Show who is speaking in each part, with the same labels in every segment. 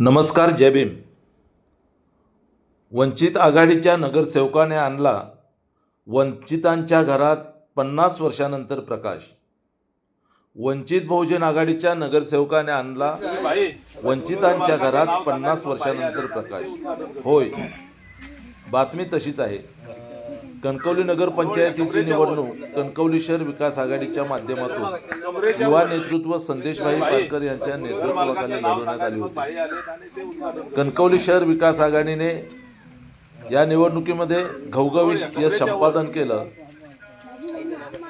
Speaker 1: नमस्कार जय भीम. वंचित आघाडीच्या नगरसेवकाने आणला वंचितांच्या घरात पन्नास वर्षानंतर प्रकाश. वंचित बहुजन आघाडीच्या नगरसेवकाने आणला वंचितांच्या घरात पन्नास वर्षानंतर प्रकाश. होय. बातमी तशीच आहे. कणकवली नगरपंचायतीची निवडणूक कणकवली शहर विकास आघाडीच्या माध्यमातून युवा नेतृत्व संदेशभाई पारकर यांच्या नेतृत्वाखाली लढवण्यात आली होती. कणकवली शहर विकास आघाडीने या निवडणुकीमध्ये घवघवी यश संपादन केलं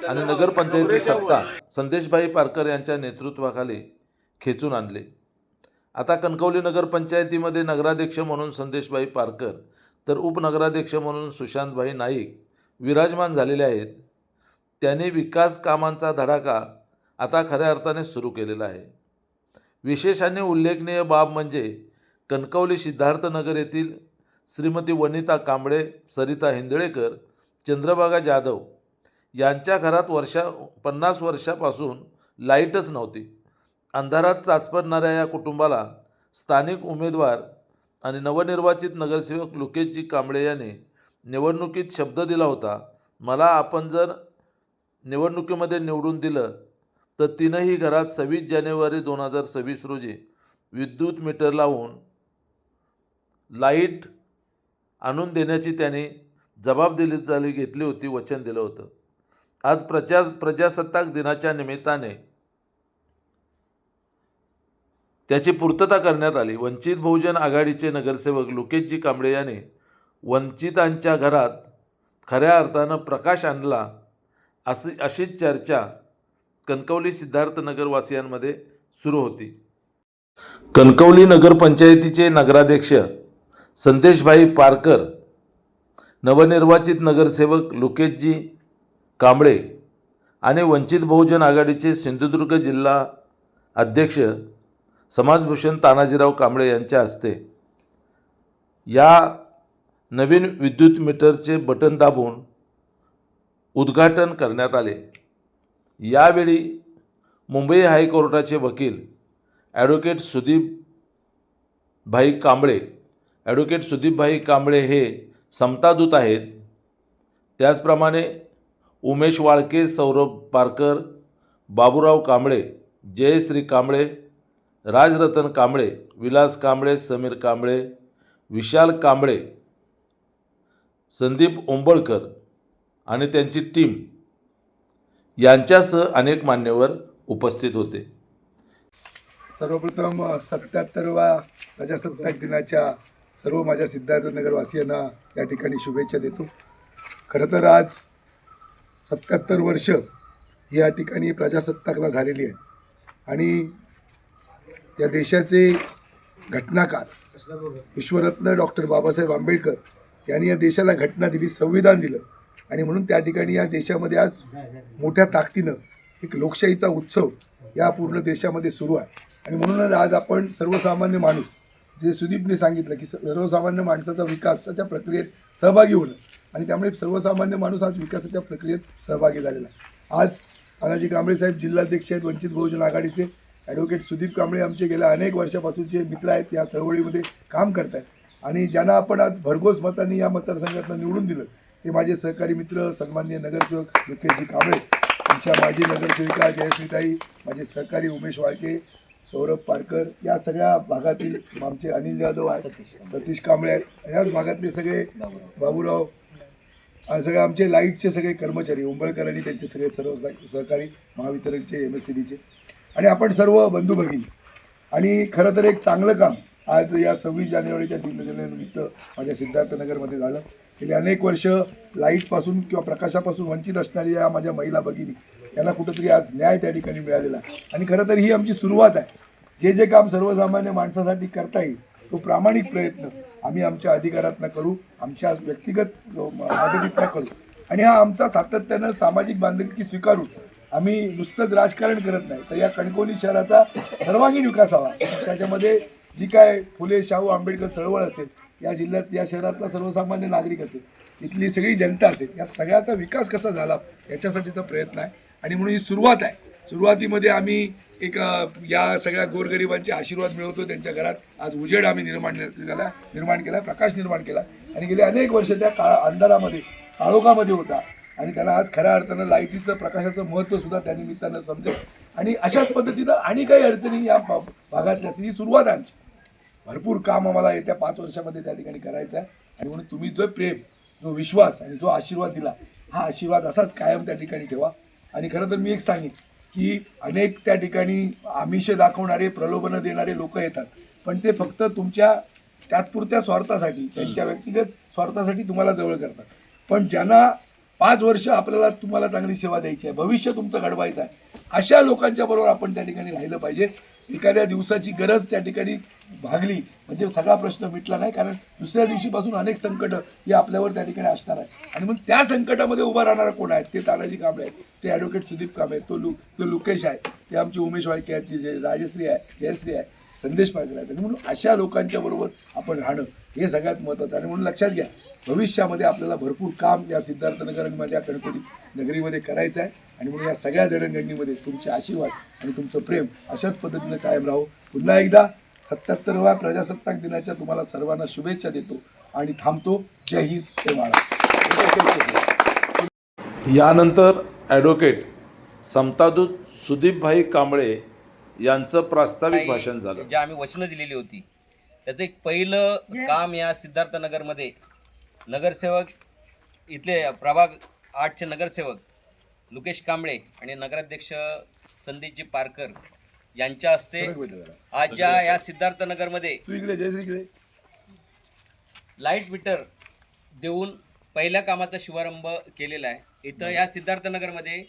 Speaker 1: आणि नगरपंचायती सत्ता संदेशभाई पारकर यांच्या नेतृत्वाखाली खेचून आणले. आता कणकवली नगरपंचायतीमध्ये नगराध्यक्ष म्हणून संदेशभाई पारकर तर उपनगराध्यक्ष म्हणून सुशांतभाई नाईक विराजमान झालेले आहेत. त्यांनी विकास कामांचा धडाका आता खऱ्या अर्थाने सुरू केलेला आहे. विशेषाने उल्लेखनीय बाब म्हणजे कणकवली सिद्धार्थनगर येथील श्रीमती वनिता कांबळे सरिता हिंदळेकर चंद्रभागा जाधव यांच्या घरात वर्षा पन्नास वर्षापासून लाईटच नव्हती. अंधारात चाचपडणाऱ्या या कुटुंबाला स्थानिक उमेदवार आणि नवनिर्वाचित नगरसेवक लोकेशजी कांबळे यांनी निवडणुकीत शब्द दिला होता. मला आपण जर निवडणुकीमध्ये निवडून दिलं तर तीनही घरात सव्वीस जानेवारी दोन हजार सव्वीस रोजी विद्युत मीटर लावून लाइट आणून देण्याची त्यांनी जबाबदारी घेतली होती वचन दिलं होतं. आज प्रजा प्रजासत्ताक दिनाच्या निमित्ताने त्याची पूर्तता करण्यात आली. वंचित बहुजन आघाडीचे नगरसेवक लोकेशजी कांबळे याने वंचितांच्या घरात खऱ्या अर्थानं प्रकाश आणला अशी अशीच चर्चा कणकवली सिद्धार्थनगरवासियांमध्ये सुरू होती. कणकवली नगरपंचायतीचे नगराध्यक्ष संदेशभाई पारकर नवनिर्वाचित नगरसेवक लोकेशजी कांबळे आणि वंचित बहुजन आघाडीचे सिंधुदुर्ग जिल्हा अध्यक्ष समाजभूषण तानाजीराव कांबळे यांच्या हस्ते या नवीन विद्युत मीटरचे बटन दाबून उद्घाटन करण्यात आले. यावेळी मुंबई हायकोर्टाचे वकील ॲडव्होकेट सुदीप भाई कांबळे ॲडव्होकेट सुदीपभाई कांबळे हे समतादूत आहेत. त्याचप्रमाणे उमेश वाळके सौरभ पारकर बाबूराव कांबळे जयश्री कांबळे राजरतन कांबळे विलास कांबळे समीर कांबळे विशाल कांबळे संदीप ओंबळकर आणि त्यांची टीम यांच्यासह अनेक मान्यवर उपस्थित होते.
Speaker 2: सर्वप्रथम सत्याहत्तरवा प्रजासत्ताक दिनाच्या सर्व माझ्या सिद्धार्थनगरवासियांना या ठिकाणी शुभेच्छा देतो. खरं तर आज सत्याहत्तर वर्ष या ठिकाणी प्रजासत्ताकला झालेली आहे. आणि या देशाचे घटनाकार विश्वरत्न डॉक्टर बाबासाहेब आंबेडकर यांनी या देशाला घटना दिली संविधान दिलं. आणि म्हणून त्या ठिकाणी या देशामध्ये आज मोठ्या ताकदीनं एक लोकशाहीचा उत्सव या पूर्ण देशामध्ये सुरू आहे. आणि म्हणूनच आज आपण सर्वसामान्य माणूस जे सुदीपने सांगितलं की सर्वसामान्य माणसाचा विकासाच्या प्रक्रियेत सहभागी होणं. आणि त्यामुळे सर्वसामान्य माणूस आज विकासाच्या प्रक्रियेत सहभागी झालेला आहे. आज तानाजी कांबळे साहेब जिल्हाध्यक्ष आहेत वंचित बहुजन आघाडीचे. ॲडव्होकेट सुदीप कांबळे आमचे गेल्या अनेक वर्षापासूनचे मित्र आहेत या चळवळीमध्ये काम करत आहेत आणि ज्यांना आपण आज भरघोस मतांनी या मतदारसंघातनं निवडून दिलं ते माझे सहकारी मित्र सन्माननीय नगरसेवक लोकेशजी कांबळे आमच्या माजी नगरसेविका जयश्रीताई माझे सहकारी उमेश वाळके सौरभ पारकर या सगळ्या भागातील आमचे अनिल जाधव आहेत सतीश कांबळे. आहेत. याच भागातले सगळे बाबूराव. आणि सगळे आमचे लाईटचे सगळे कर्मचारी उंबळकर आणि त्यांचे सगळे सर्व सह- सहकारी महावितरणचे एम एस सी बीचे आणि आपण सर्व बंधू भगिनी. आणि खरं तर एक चांगलं काम आज या सव्वीस जानेवारीच्या दिनानिमित्त माझ्या सिद्धार्थनगरमध्ये झालं. गेली अनेक वर्ष लाईटपासून किंवा प्रकाशापासून वंचित असणाऱ्या या माझ्या महिला भगिनी यांना कुठंतरी आज न्याय त्या ठिकाणी मिळालेला आणि खरं तर ही आमची सुरुवात आहे. जे जे काम सर्वसामान्य माणसासाठी करता येईल तो प्रामाणिक प्रयत्न आम्ही आमच्या अधिकारातनं करू आमच्या व्यक्तिगत मदतीतनं करू. आणि हा आमचा सातत्यानं सामाजिक बांधिलकी स्वीकारून आम्ही नुसतंच राजकारण करत नाही. तर या कणकवली शहराचा सर्वांगीण विकास हवा. त्याच्यामध्ये जी काय फुले शाहू आंबेडकर चळवळ असेल या जिल्ह्यात या शहरातला सर्वसामान्य नागरिक असेल इथली सगळी जनता असेल या सगळ्याचा विकास कसा झाला याच्यासाठीचा प्रयत्न आहे. आणि म्हणून ही सुरुवात आहे. सुरुवातीमध्ये आम्ही एक या सगळ्या गोरगरिबांचे आशीर्वाद मिळवतो त्यांच्या घरात आज उजेड आम्ही निर्माण केला निर्माण केला प्रकाश निर्माण केला. आणि गेले अनेक वर्ष त्या काळा अंधारामध्ये काळोखामध्ये होता. आणि त्याला आज खऱ्या अर्थानं लाईटीचं प्रकाशाचं महत्त्व सुद्धा त्या निमित्तानं समजेल. आणि अशाच पद्धतीनं आणि काही अडचणी या भा- भागातल्या असतील. ही सुरुवात आमची. भरपूर काम आम्हाला येत्या पाच वर्षामध्ये त्या ठिकाणी करायचं आहे. आणि म्हणून तुम्ही जो प्रेम जो विश्वास आणि जो आशीर्वाद दिला हा आशीर्वाद असाच कायम त्या ठिकाणी ठेवा. आणि खरं तर मी एक सांगेन की अनेक त्या ठिकाणी आमिष दाखवणारे प्रलोभनं देणारे लोक येतात. पण ते फक्त तुमच्या तात्पुरत्या स्वार्थासाठी त्यांच्या व्यक्तिगत स्वार्थासाठी तुम्हाला जवळ करतात. पण ज्यांना पाच वर्ष आपल्याला तुम्हाला चांगली सेवा द्यायची आहे. भविष्य तुमचं घडवायचं आहे. अशा लोकांच्या बरोबर आपण त्या ठिकाणी राहिलं पाहिजे. एखाद्या दिवसाची गरज त्या ठिकाणी भागली म्हणजे सगळा प्रश्न मिटला नाही कारण दुसऱ्या दिवशीपासून अनेक संकट हे आपल्यावर त्या ठिकाणी असणार आहे आणि मग त्या संकटामध्ये उभा राहणारा कोण आहेत? ते तानाजी कांबळे आहेत ते ॲडव्होकेट सुदीप कांबळे आहेत तो लु तो लुकेश आहे ते आमचे उमेश वाळके आहेत ते जे राजश्री आहे जयश्री आहे. संदेश पाठवला आहेत आणि म्हणून अशा लोकांच्या बरोबर आपण राहणं हे सगळ्यात महत्त्वाचं आणि म्हणून लक्षात घ्या भविष्यामध्ये आपल्याला भरपूर काम या सिद्धार्थनगर आणि माझ्या गणपती नगरीमध्ये करायचं आहे. आणि म्हणून या सगळ्या जडणघडणीमध्ये तुमचे आशीर्वाद आणि तुमचं प्रेम अशाच पद्धतीनं कायम राहो. पुन्हा एकदा सत्याहत्तरव्या प्रजासत्ताक दिनाच्या तुम्हाला सर्वांना शुभेच्छा देतो आणि थांबतो. जय हिंद जय महाराष्ट्र.
Speaker 1: यानंतर ॲडव्होकेट समतादूत सुदीपभाई कांबळे यांचं प्रास्ताविक भाषण झालं.
Speaker 3: जे आम्ही वचनं दिलेली होती त्याचं एक पहिलं काम या सिद्धार्थनगरमध्ये नगरसेवक इथले प्रभाग आठचे नगरसेवक लुकेश कांबळे आणि नगराध्यक्ष संदीपजी पारकर यांच्या हस्ते. आज ज्या या सिद्धार्थनगरमध्ये लाइट मीटर देऊन पहिल्या कामाचा शुभारंभ केलेला आहे. इथं या सिद्धार्थनगरमध्ये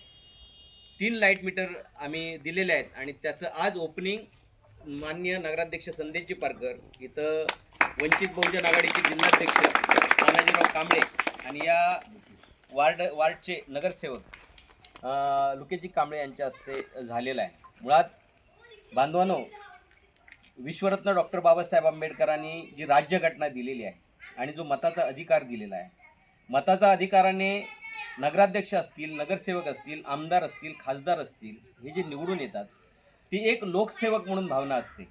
Speaker 3: तीन लाइट मीटर आम्ही दिलेले आहेत आणि त्याचं आज ओपनिंग मान्य नगराध्यक्ष संदेशजी पारकर इथं वंचित बहुजन आघाडीचे जिल्हाध्यक्ष तानाजीराव कांबळे आणि या वार्ड वार्डचे नगरसेवक लुकेजी कांबळे यांच्या हस्ते झालेला आहे. मुळात बांधवानो विश्वरत्न डॉक्टर बाबासाहेब आंबेडकरांनी जी राज्यघटना दिलेली आहे आणि जो मताचा अधिकार दिलेला आहे मताचा अधिकाराने नगराध्यक्ष असतील नगरसेवक असतील आमदार असतील खासदार असतील हे जे निवडून येतात ती एक लोकसेवक म्हणून भावना असते.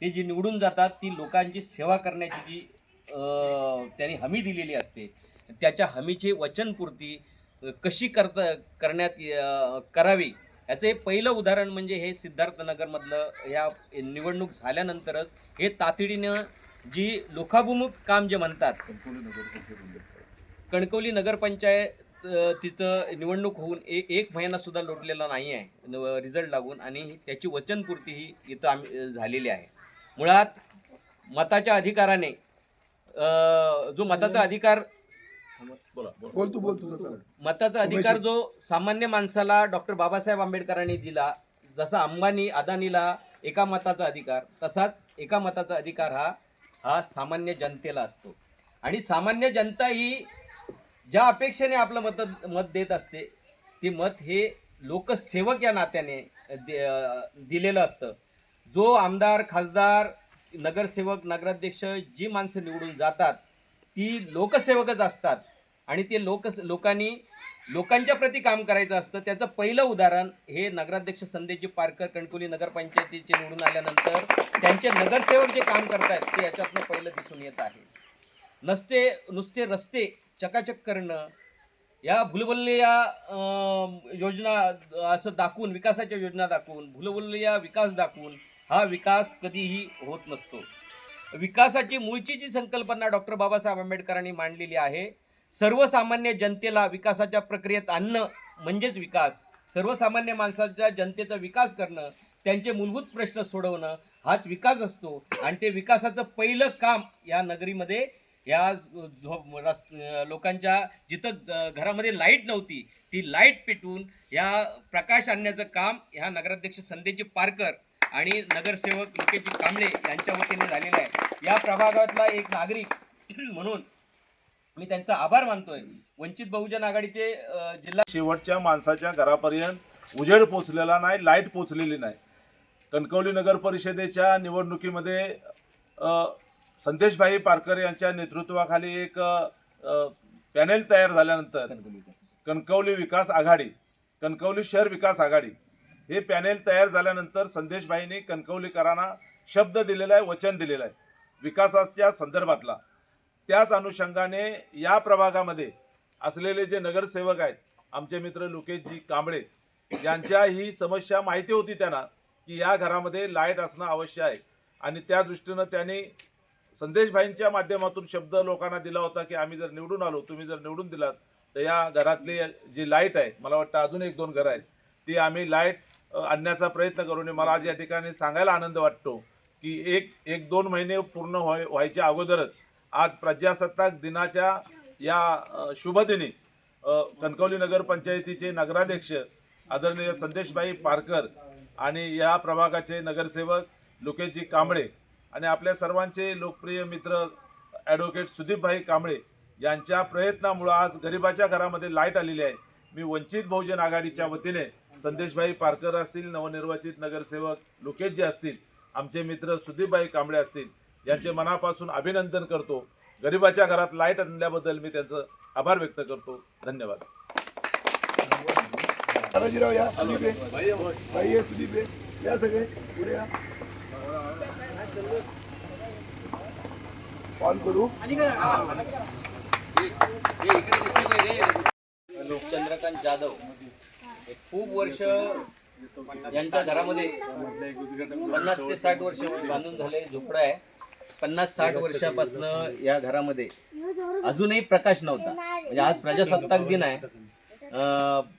Speaker 3: ते जी निवडून जातात ती लोकांची सेवा करण्याची जी त्यांनी हमी दिलेली असते त्याच्या हमीची वचनपूर्ती कशी करता करण्यात करावी याचं हे पहिलं उदाहरण म्हणजे हे सिद्धार्थनगरमधलं ह्या निवडणूक झाल्यानंतरच हे तातडीनं जी लोकाभिमुख काम जे म्हणतात कणकवली नगरपंचायत तिचं निवडणूक होऊन ए एक महिनासुद्धा लोटलेला नाही आहे. रिझल्ट लागून आणि त्याची वचनपूर्ती ही इथं आम्ही झालेली आहे. मुळात मताच्या अधिकाराने जो मताचा अधिकार
Speaker 2: बोल तू बोल तुझं चालेल.
Speaker 3: मताचा अधिकार जो सामान्य माणसाला डॉक्टर बाबासाहेब आंबेडकरांनी दिला जसा अंबानी अदानीला एका मताचा अधिकार तसाच एका मताचा अधिकार हा हा सामान्य जनतेला असतो. आणि सामान्य जनता ही ज्या अपेक्षेने आपलं मत मत देत असते ते मत हे लोकसेवक या नात्याने दे- दिलेलं असतं. जो आमदार खासदार नगरसेवक नगराध्यक्ष जी माणसं निवडून जातात ती लोकसेवकच असतात. आणि ते लोक लोकांनी लोकांच्या प्रती काम करायचं असतं. त्याचं पहिलं उदाहरण हे नगराध्यक्ष संदेशजी पारकर कणकुली नगरपंचायतीचे निवडून आल्यानंतर त्यांचे नगरसेवक जे काम करतायत ते याच्यातनं पहिलं दिसून येत आहे. नसते नुसते रस्ते चकाचक करणं या भुलभुलैया योजना असं दाखवून विकासाच्या योजना दाखवून भुलभुलैया विकास दाखवून हा विकास कधीही होत नसतो. विकासाची मूळची जी संकल्पना डॉक्टर बाबासाहेब आंबेडकरांनी मांडलेली आहे सर्वसामान्य जनतेला विकासाच्या प्रक्रियेत आणणं म्हणजेच विकास सर्वसामान्य माणसाच्या जनतेचा विकास करणं त्यांचे मूलभूत प्रश्न सोडवणं हाच विकास असतो. आणि ते विकासाचं पहिलं काम या नगरीमध्ये या झोप रस लोकांच्या जिथं घरामध्ये लाइट नव्हती ती लाइट पेटवून या प्रकाश आणण्याचं काम ह्या नगराध्यक्ष संदेजी पारकर आणि नगरसेवक लुकेजी कांबळे यांच्या वतीने झालेलं आहे. या प्रभागातला एक नागरिक म्हणून मी त्यांचा आभार मानतोय. वंचित बहुजन आघाडीचे जिल्हा
Speaker 1: शेवटच्या माणसाच्या घरापर्यंत उजेड पोचलेला नाही लाइट पोचलेली नाही. कणकवली नगर परिषदेच्या निवडणुकीमध्ये संदेशभाई पारकर यांच्या नेतृत्वाखाली एक पॅनेल तयार झाल्यानंतर कणकवली विकास आघाडी. कणकवली शहर विकास आघाडी हे पॅनेल तयार झाल्यानंतर संदेशभाईंनी कणकवलीकरांना शब्द दिलेला आहे वचन दिलेलं आहे. विकासाच्या संदर्भातला. त्याच अनुषंगाने या प्रभागामध्ये असलेले जे नगरसेवक आहेत आमचे मित्र लोकेशजी कांबळे यांच्या ही समस्या माहिती होती त्यांना की या घरामध्ये लाइट असणं आवश्यक आहे. आणि त्या दृष्टीनं त्यांनी संदेशभाईंच्या माध्यमातून शब्द लोकांना दिला होता की आम्ही जर निवडून आलो तुम्ही जर निवडून दिलात तर या घरातली जी लाइट आहे मला वाटतं अजून एक दोन घरं आहेत ती आम्ही लाइट आणण्याचा प्रयत्न करून मला आज या ठिकाणी सांगायला आनंद वाटतो की एक एक दोन महिने पूर्ण व्हाय व्हायच्या अगोदरच आज प्रजासत्ताक दिनाच्या या शुभदिनी कणकवली नगरपंचायतीचे नगराध्यक्ष आदरणीय संदेशभाई पारकर आणि या प्रभागाचे नगरसेवक लोकेशजी कांबळे आणि आपल्या सर्वांचे लोकप्रिय मित्र ॲडव्होकेट सुदीपभाई कांबळे यांच्या प्रयत्नामुळं आज गरिबाच्या घरामध्ये लाइट आलेली आहे. मी वंचित बहुजन आघाडीच्या वतीने संदेशभाई पारकर असतील नवनिर्वाचित नगरसेवक लोकेशजी असतील आमचे मित्र सुदीपभाई कांबळे असतील यांचे मनापासून अभिनंदन करतो. गरिबाच्या घरात लाइट आणल्याबद्दल मी त्यांचं आभार व्यक्त करतो. धन्यवाद.
Speaker 2: या या सगळे कॉल करू.
Speaker 3: लोकचंद्रकांत जाधव हे खूप वर्ष यांच्या घरामध्ये पन्नास ते साठ वर्ष बांधून झाले झोपडा आहे. पन्नास साठ वर्षापासून या घरामध्ये अजूनही प्रकाश नव्हता. म्हणजे आज प्रजासत्ताक दिन आहे.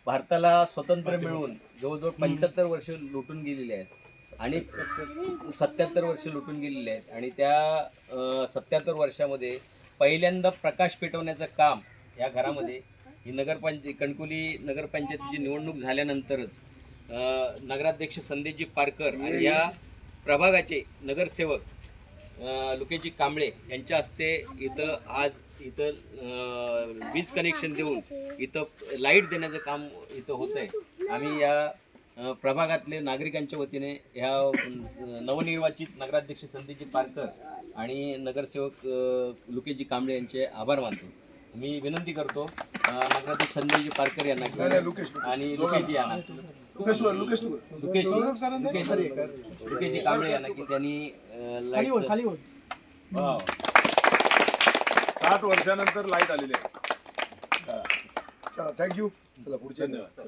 Speaker 3: भारताला स्वतंत्र मिळून जवळजवळ पंच्याहत्तर वर्ष लुटून गेलेली आहेत. आणि सत्याहत्तर वर्ष लुटून गेलेले आहेत. आणि त्या सत्याहत्तर वर्षामध्ये पहिल्यांदा प्रकाश पेटवण्याचं काम या घरामध्ये ही नगरपंच कणकुली नगरपंचायतीची निवडणूक झाल्यानंतरच नगराध्यक्ष संदेशजी पारकर आणि या प्रभागाचे नगरसेवक लुकेजी कांबळे यांच्या हस्ते इथं आज इथं वीज कनेक्शन देऊन इथं लाइट देण्याचं काम इथं होतं आहे आम्ही या प्रभागातले नागरिकांच्या वतीने ह्या नवनिर्वाचित नगराध्यक्ष संदीपजी पारकर आणि नगरसेवक लुकेजी कांबळे यांचे आभार मानतो. मी विनंती करतो नगराध्यक्ष संजयजी पारकर यांना. आणि लुकेजी यांना.
Speaker 2: लुकेश लुकेश
Speaker 3: लुकेशी कांबळे यांना की त्यांनी.
Speaker 1: साठ वर्षानंतर लाइट आलेली आहे.
Speaker 2: चला थँक्यू चला पुढच्या
Speaker 1: धन्यवाद.